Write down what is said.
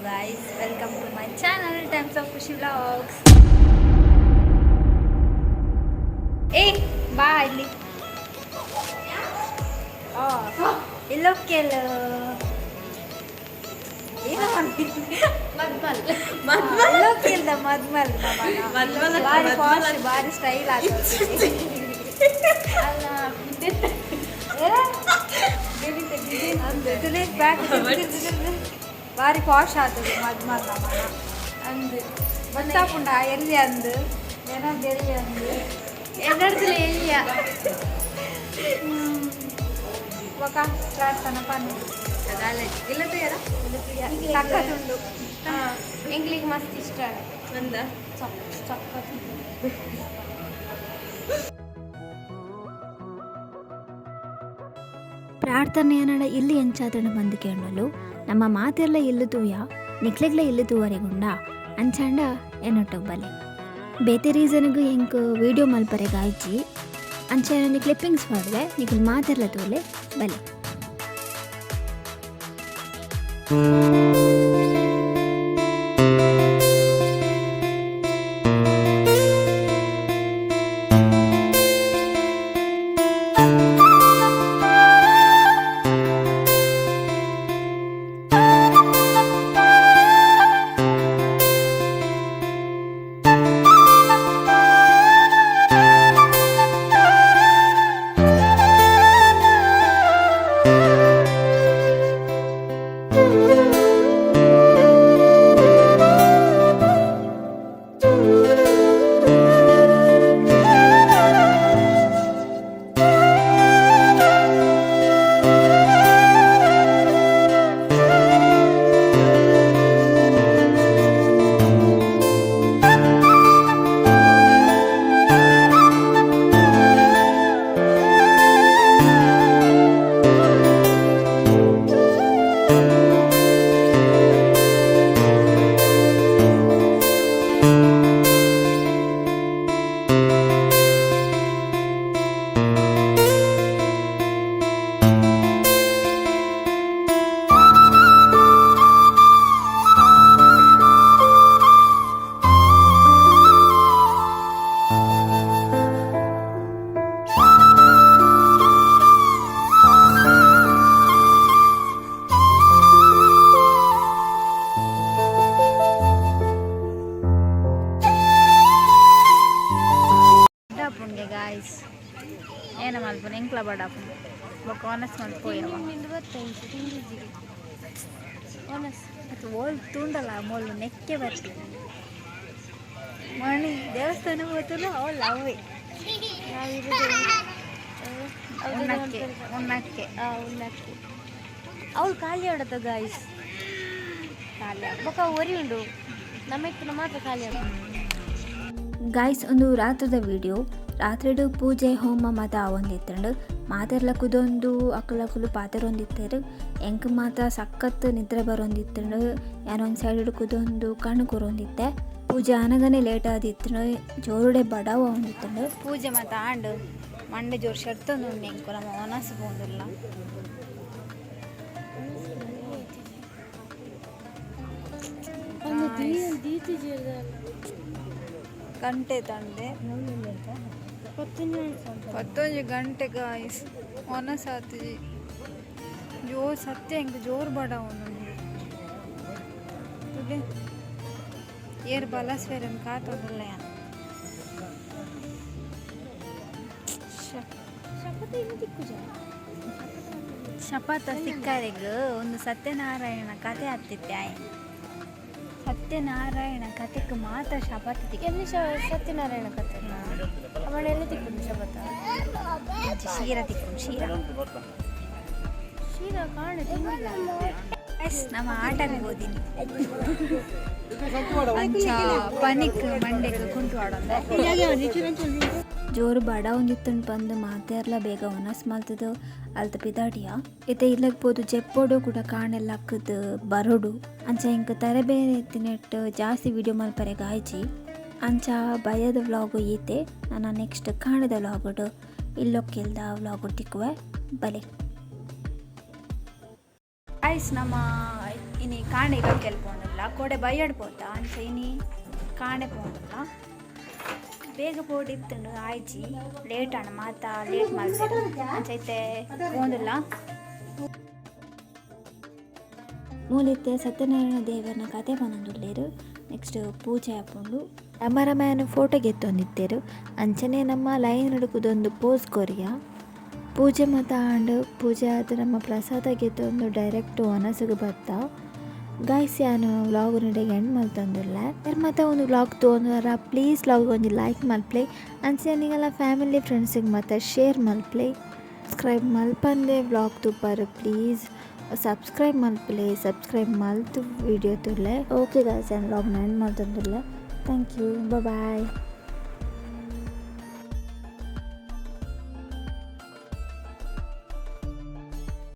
guys, welcome to my channel Times of Kushi Vlogs. ಏ ಬಾ ಇಲ್ಲಿ ಆ, ಇಲ್ಲೋಕ್ಕೆಲ್ಲ ಏನೋ ಮದ್ಮಲ್ ಮದ್ಮಲ್ ಅಲ್ಲ, ಬಾರಿ ಮದ್ಮಲ್ ಬಾರಿ ಫಾಸ್ಟ್ ಬಾರಿ ಸ್ಟೈಲ್ ಆಗ್ತದೆ ಅಲ್ಲ ಭಾರಿ ಪಾಶ್ ಆಗ್ತದೆ ಮಜ್ಮಲ್ಲ ಅಂದು ಗೊತ್ತಾಪುಂಡ ಎಲ್ಲಿ ಅಂದು ಏನೋ ಬೆಳಿ ಅಂದು ಎರಡರ್ದಲ್ಲಿ ಎಲ್ಲಿಯ ఒక ಪ್ರಾರ್ಥನ పని ಇಲ್ಲ ತಯಾರ ಸಕ್ಕತ್ತುಂಡು ಎಂಗ್ಲಿಗೆ ಮಸ್ತ್ ಇಷ್ಟ ಆಗುತ್ತೆ ಚಕ್ಕ ಪ್ರಾರ್ಥನೆಯನ್ನಡ ಇಲ್ಲಿ ಎಂಚಾದಣ ಬಂದು ಕೇಳಲು ನಮ್ಮ ಮಾತೆಲ್ಲ ಇಲ್ಲು ತೂಯ, ನಿಕ್ಲೆಗ್ಲ ಇಲ್ಲು ತೂವರೆಗುಂಡ ಅಂಚಾಂಡ ಎನ್ನೊಟ್ಟು ಬಲೆ ಬೇತೆ ರೀಸನ್ಗೂ ಎಂಕ್ ವೀಡಿಯೋ ಮಲ್ಪರೆ ಗಾಯ್ಚಿ ಅಂಚ ನೀ ಕ್ಲಿಪ್ಪಿಂಗ್ಸ್ ಮಾಡಿದೆ, ನಿಖಿಲ್ ಮಾತೆಲ್ಲ ತೋಲೆ ಬಲೆ. ಎಂಕ್ಲ ಬಡಾಪುಂಡೆ ಬೊಕ್ಕ ಒನಸ್ ಮಲ್ಪೋಯವ ಅದು ಓಲ್ ತುಂಡಲ್ಲ ಮೊಲ್ಲು ನೆಕ್ಕೆ ಬರ್ತೀವಿ ಮಣಿ ದೇವಸ್ಥಾನ ಹೋತಲ್ಲ ಅವಲ್ಲ ಅವೇ ಉಣ್ಣಕ್ಕೆ ಉಣ್ಣಕ್ಕೆ. ಉಣ್ಣಕ್ಕೆ. ಅವಳು ಖಾಲಿ ಆಡತ್ತ ಗಾಯ್ಸ್ ಖಾಲಿ ಬೊಕ್ಕ ಒರಿ ಉಂಡು. ನಮ್ಮಕ್ಕಿನ ಮಾತ್ರ ಖಾಲಿ ಆಡ. ಗಾಯ್ಸ್ ಒಂದು ರಾತ್ರದ ವಿಡಿಯೋ ರಾತ್ರಿಡು ಪೂಜೆ, ಹೋಮ ಮಾತ ಒಂದಿತ್ತಂಡು. ಮಾತೆರ್ಲ ಕುದೊಂದು ಪಾತೆರ್ ಒಂದಿತ್ತರು. ಎಂಕ್ ಮಾತ ಸಖತ್ ನಿದ್ರೆ ಬರೊಂದಿತ್ತಂಡು. ಯಾರೊಂದು ಸೈಡ್ ಕುದೊಂದು ಕಣ್ಣು ಕೂರೊಂದಿತ್ತೆ. ಪೂಜೆ ಆನಗನೆ ಲೇಟ್ ಆದಿತ್ತು ಜೋರುಡೆ ಬಡವ ಒಂದಿತ್ತಂಡು. ಪೂಜೆ ಮಾತ ಆಂಡು ಮಂಡೆ ಜೋರು ಶರ್ತೊಂದು ಎಂಕು ನಮ್ಮ ಒನಸ್ ಪೋಂದಿಲ್ಲ ಗಂಟೆ ತಂದೆ. ಪತ್ತೊಂಜಿ ಗಂಟೆ ಗಾಯ್ಸ್ ಒನ ಸಾತಿ. ಜೋರ್ ಸತ್ಯ ಹೆಂಗೆ ಜೋರ್ ಬಡ ಅವನು. ಏರ್ ಬಲಸ್ವೇರನ್ ಕಾತೊಂದಿಲ್ಲ ಯಾನ್. ಶಪಥ ಸಿಕ್ಕರೆಗ್ ಒಂದು ಸತ್ಯನಾರಾಯಣ ಕತೆ ಆಗ್ತಿತ್ತೆ ಆಯ್ ಸತ್ಯನಾರಾಯಣ ಕಥೆಗೆ ಮಾತ್ರ ಶಪಥ ತಿಕ್ಕ ಎಲ್ಲಿ ಸತ್ಯನಾರಾಯಣ ಕಥೆ ಅವಳೆಲ್ಲ ತಿಕ್ಕೊಂಡು ಶಪಥ? ಶೀರ ತಿಕ್ಕು ಶೀರ. ಶೀರ ಕಾಣ ಎಸ್ ನಮ್ಮ ಆಟಕ್ಕೆ ಓದಿನಿ. ಅಂಚ ಪನಿಕ್ ಮಂಡೆಗೆ ಕುಂಟು ಆಡೋದು ಜೋರು ಬಡ ಒಂದಿತ್ತಂಡು ಬಂದು ಮಾತೆರ್ಲ ಬೇಗ ಒನಸ್ ಮಾಲ್ತದ. ಅಲ್ತ ಪಿದಾಡಿಯ ಇತ್ತೆ ಇಲ್ಲಗ್ಬೋದು ಜೆಪ್ಪೋಡು ಕೂಡ ಕಾಣೆಲ್ಲ ಹಾಕದು ಬರೋಡು. ಅಂಚ ಇಂಕ ತರಬೇರೆ ಎತ್ತಿನೆಟ್ ಜಾಸ್ತಿ ವಿಡಿಯೋ ಮಲ್ಪರೆ ಗಾಯ್ಚಿ ಅಂಚ ಭಯದ ವ್ಲಾಗು ಈತೆ. ನಾನು ನೆಕ್ಸ್ಟ್ ಕಾಣದ ವ್ಲಾಗುಡು. ಇಲ್ಲೊಕ್ಕಿಲ್ದ ವ್ಲಾಗು ತಿಕ್ಕುವೆ. ಬಲೆ. ಐಸ್ ನಮ್ಮ ಇನಿ ಕಾಣೆ ಕೆಲ್ಪೊಂಡಿಲ್ಲ ಕೆಲ್ಪೋನಲ್ಲ ಕೋಡೆ ಬೈಯಾಡ್ಬೋದ? ಅಂಚ ಇನಿ ಕಾಣೆ ಪೋಂದುಲ್ಲ ಬೇಗ ಬೋರ್ಡ್ ಇತ್ತು ಆಯ್ಚಿ ಲೇಟ್ ಅಣ್ಣ ಮಾತ ಲೇಟ್ ಮಾಡ್ತಾರೆ ಅಂಚೈತೆ ಪೋಂದುಲ್ಲ ಮೂಲಿತ್ತೆ ಸತ್ಯನಾರಾಯಣ ದೇವರನ ಕತೆ ಪನೊಂದುಲ್ಲೇರು ನೆಕ್ಸ್ಟ್ ಪೂಜೆ ಹಾಕೊಂಡು ಕ್ಯಾಮರಾಮ್ಯಾನ್ ಫೋಟೋ ಗೆತ್ತೊಂದಿತ್ತೇರು ಅಂಚನೆ ನಮ್ಮ ಲೈನ್ ನಡುಕುದೊಂದು ಪೋಸ್ ಕೊರಿಯ. ಪೂಜೆ ಮತ ಆಂಡ್ ಪೂಜೆ ಆದ ನಮ್ಮ ಪ್ರಸಾದ ಗೆತ್ತೊಂದು ಡೈರೆಕ್ಟ್ ಒನಸಿಗೆ ಬತ್ತ ಗಾಯ್ಸ್ ಯಾನು ವ್ಲಾಗ್ ನಡೆಗೆ ಎಂಡ್ ಮಲ್ತಂದಿಲ್ಲ ಮತ್ತೆ ಒಂದು ವ್ಲಾಗ್ ತೊಗೊಂಡ್ರ ಪ್ಲೀಸ್ ವ್ಲಾಗ್ ಒಂದು ಲೈಕ್ ಮಲ್ಪ್ಲೆ ಅನ್ಸಿ ನಿಗೆಲ್ಲ ಫ್ಯಾಮಿಲಿ ಫ್ರೆಂಡ್ಸಿಗೆ ಮತ್ತೆ ಶೇರ್ ಮಲ್ಪ್ಲೆ ಸಬ್ಸ್ಕ್ರೈಬ್ ಮಲ್ಪಂದೆ ವ್ಲಾಗ್ ತುಪ್ಪಾರು ಪ್ಲೀಸ್ ಸಬ್ಸ್ಕ್ರೈಬ್ ಮಲ್ಪಲೆ ಸಬ್ಸ್ಕ್ರೈಬ್ ಮಲ್ತು ವಿಡಿಯೋ ತುರ್ಲೆ. ಓಕೆ ಗಾಯ್ಸ್ ನಾನು ವ್ಲಾಗ್ನ ಎಂಡ್ ಮಾಡ್ತಂದಿಲ್ಲ ಥ್ಯಾಂಕ್ ಯು ಬಾಯ್